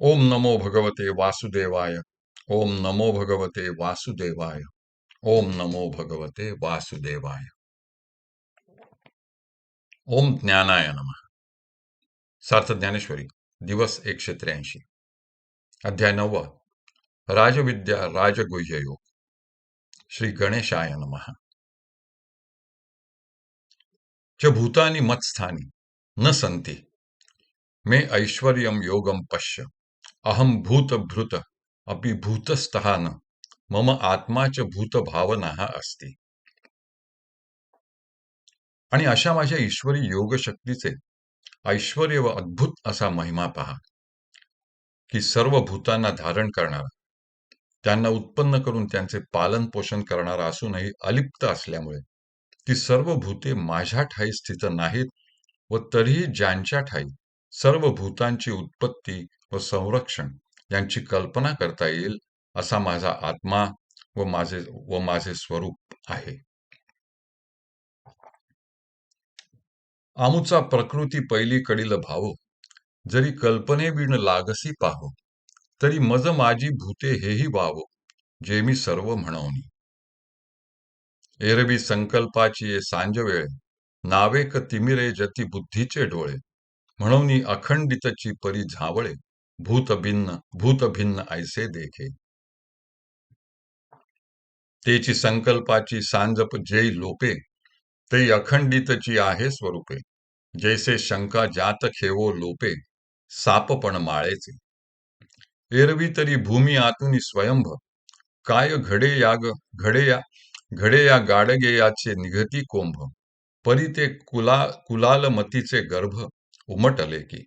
ओम नमो भगवते वासुदेवाय। ओम नमो भगवते वासुदेवाय। ओम नमो भगवते वासुदेवाय। ओम ज्ञानाय नम। सार्थ ज्ञानेश्वरी, दिवस एकशे त्र्याऐंशी। अध्याय नववा राजविद्या राजगुह्य योग श्री गणेशाय नमः। च भूतानि मत्स्थानी न संती मे ऐश्वर्यम योगम पश्य। अहम भूतभृत अपि भूतस्थः न मम आत्मा च भूतभावना असते. आणि अशा माझ्या ईश्वरी योग शक्तीचे ऐश्वर्य व अद्भुत असा महिमा पहा की सर्व भूतांना धारण करणारा त्यांना उत्पन्न करून त्यांचे पालन पोषण करणारा असूनही अलिप्त असल्यामुळे ती सर्व भूते माझ्या ठाई स्थित नाहीत व तरीही ज्यांच्या ठाई सर्व भूतांची उत्पत्ती व संरक्षण यांची कल्पना करता येईल असा माझा आत्मा व माझे व माझे स्वरूप आहे. आमुचा प्रकृती पहिली कडील भावो जरी कल्पनेविण लागसी पाहो तरी मज माझी भूते हेही वावो जे मी सर्व म्हणवनी. एरवी संकल्पाची ये नावेक तिमिरे जती बुद्धीचे डोळे म्हणून अखंडितची परी झावळे भूत भिन्न भूत भिन्न ऐसे देखे। तेची संकल्पाची सांजप जे लोपे ते अखंडितची आहे स्वरूपे जैसे शंका जात खेवो लोपे साप पण माळेचे। एरवी तरी भूमी आतुनी स्वयंभ काय घडे याग घडे या घडे या गाडगे याचे निघती कोंभ परी ते कुला कुलाल मतीचे गर्भ उमटले की।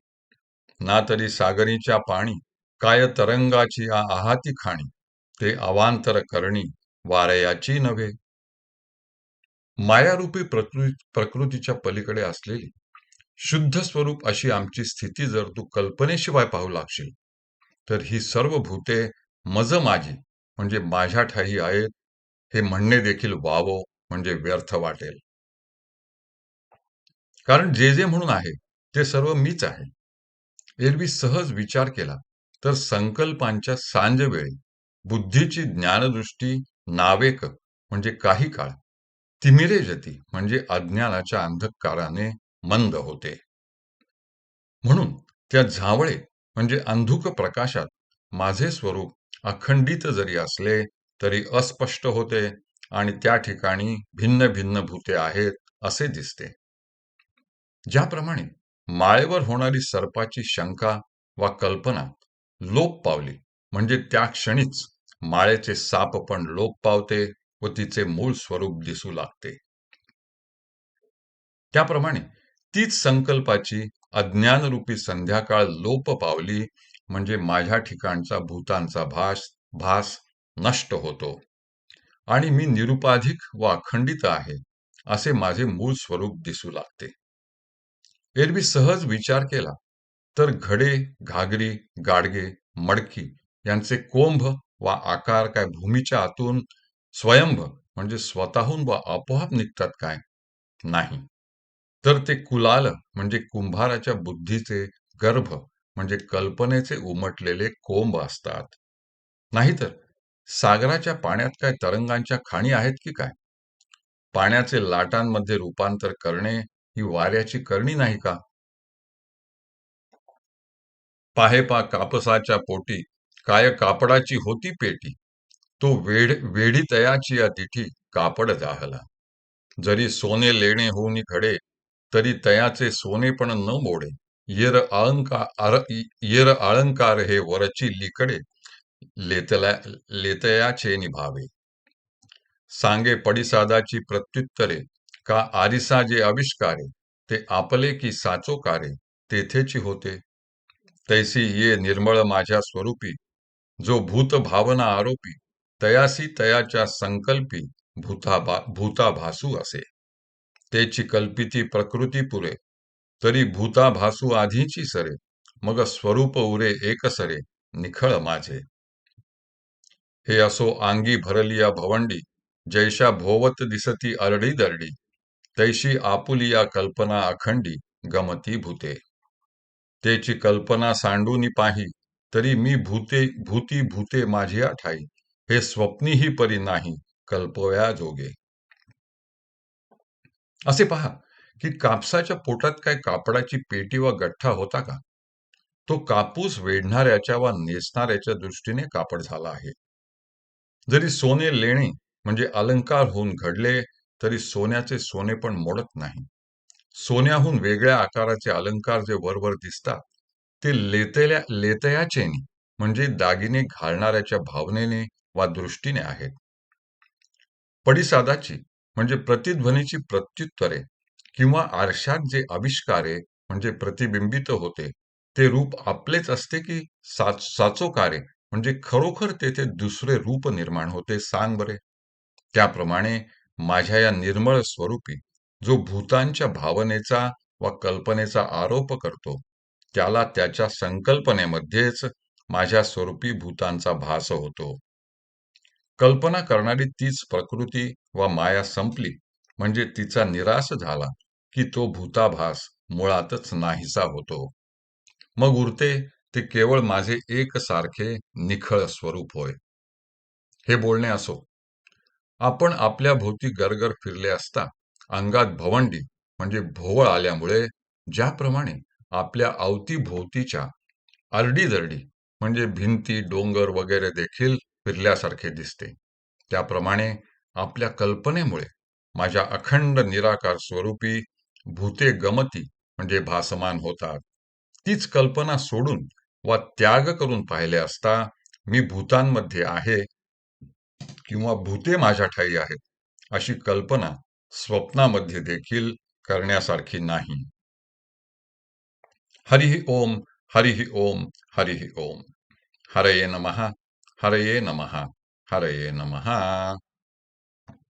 ना तरी सागरीच्या पाणी काय तरंगाची आ आहाती खाणी ते अवांतर करणी वारयाची नव्हे. मायारूपी प्रकृतीच्या पलीकडे असलेली शुद्ध स्वरूप अशी आमची स्थिती जर तू कल्पनेशिवाय पाहू लागशील तर ही सर्व भूते मज माझी म्हणजे माझ्या ठाई आहेत हे म्हणणे देखील वावो म्हणजे व्यर्थ वाटेल. कारण जे जे म्हणून आहे ते सर्व मीच आहे. एरवी सहज विचार केला तर संकल्पांच्या सांजवेळी बुद्धीची ज्ञानदृष्टी नावेक म्हणजे काही काळ तिमिरे जती म्हणजे अज्ञानाच्या अंधकाराने मंद होते. म्हणून त्या झावळे म्हणजे अंधुक प्रकाशात माझे स्वरूप अखंडित जरी असले तरी अस्पष्ट होते आणि त्या ठिकाणी भिन्न भिन्न भूते आहेत असे दिसते. ज्याप्रमाणे माळेवर होणारी सर्पाची शंका वा कल्पना लोप पावली. म्हणजे त्या क्षणीच माळेचे साप पण लोप पावते व तिचे मूळ स्वरूप दिसू लागते. त्याप्रमाणे तीच संकल्पाची अज्ञानरूपी संध्याकाळ लोप पावली म्हणजे माझ्या ठिकाणचा भूतांचा भास भास नष्ट होतो. आणि मी निरुपाधिक व अखंडित आहे असे माझे मूळ स्वरूप दिसू लागते. एरवी सहज विचार केला तर घडे घागरी गाडगे मडकी यांचे कोंभ वा आकार काय भूमीच्या आतून स्वयंभ म्हणजे स्वतःहून वा आपोआप निघतात काय? नाही. तर ते कुलाल म्हणजे कुंभाराच्या बुद्धीचे गर्भ म्हणजे कल्पनेचे उमटलेले कोंब असतात. नाहीतर सागराच्या पाण्यात काय तरंगांच्या खाणी आहेत की काय? पाण्याचे लाटांमध्ये रूपांतर करणे ही वाऱ्याची करणी नाही का? पाहेपा कापसाच्या पोटी काय कापडाची होती पेटी? तो वेढ वेढी तयाची या तिठी कापड जाहला. जरी सोने लेणे होऊन घडे तरी तयाचे सोने पण न मोडे. येर आळंकार येर आळंकार हे वरची लिकडे लेतल्या लेतयाचे निभावे. सांगे पडिसादाची प्रत्युत्तरे का आरिसा जे आविष्कारे ते आपले की साचोकारे तेथेची होते. तैसी ये निर्मळ माझ्या स्वरूपी जो भूत भावना आरोपी तयासी तयाच्या संकल्पी भूता भूता भासू असे. तेची कल्पिती प्रकृती पुरे तरी भूता भासू आधीची सरे मग स्वरूप उरे एक सरे निखळ माझे. हे असो आंगी भरलिया भवंडी जैशा भोवत दिसती अरडी दरडी तैशी आपुलिया कल्पना अखंडी गमती भूते. तेची कल्पना सांडूनी पाही तरी मी भूते भूती भूते माझी आठाई हे स्वप्नीही परी नाही कल्पव्या जोगे. असे पहा की कापसाच्या पोटात काय कापडाची पेटी वा गठ्ठा होता का? तो कापूस वेढणाऱ्याच्या वा नेसणाऱ्याच्या दृष्टीने कापड झाला आहे. जरी सोने लेणे म्हणजे अलंकार होऊन घडले तरी सोन्याचे सोने पण मोडत नाही. सोन्याहून वेगळ्या आकाराचे अलंकार जे वरवर दिसतात ते लेतल्या लेतयाचे म्हणजे दागिने घालणाऱ्याच्या भावनेने वा दृष्टीने आहेत. पडिसादाची म्हणजे प्रतिध्वनीची प्रत्युत्तरे किंवा आरशात जे आविष्कारे म्हणजे प्रतिबिंबित होते ते रूप आपलेच असते की साचोकारे म्हणजे खरोखर तेथे दुसरे रूप निर्माण होते सांग बरे. त्याप्रमाणे माझ्या या निर्मळ स्वरूपी जो भूतांच्या भावनेचा वा कल्पनेचा आरोप करतो त्याला त्याच्या संकल्पनेमध्येच माझ्या स्वरूपी भूतांचा भास होतो. कल्पना करणारी तीच प्रकृती वा माया संपली म्हणजे तिचा निराश झाला की तो भूताभास मुळातच नाहीसा होतो. मग उरते ते केवळ माझे एकसारखे निखळ स्वरूप होय. हे बोलणे असो आपण आपल्या भोवती गरगर फिरले असता अंगात भवंडी म्हणजे भोवळ आल्यामुळे ज्याप्रमाणे आपल्या अवतीभोवतीच्या दरडी म्हणजे भिंती डोंगर वगैरे देखील फिरल्यासारखे दिसते. त्याप्रमाणे आपल्या कल्पनेमुळे माझ्या अखंड निराकार स्वरूपी भूते गमती म्हणजे भासमान होतात. तीच कल्पना सोडून वा त्याग करून पाहिले असता मी भूतांमध्ये आहे किंवा भूते माझ्या ठाई आहेत अशी कल्पना स्वप्नामध्ये देखील करण्यासारखी नाही. हरिही ओम हरिही ओम हरिही ओम. हरये नमः हरये नमः हरये नमः.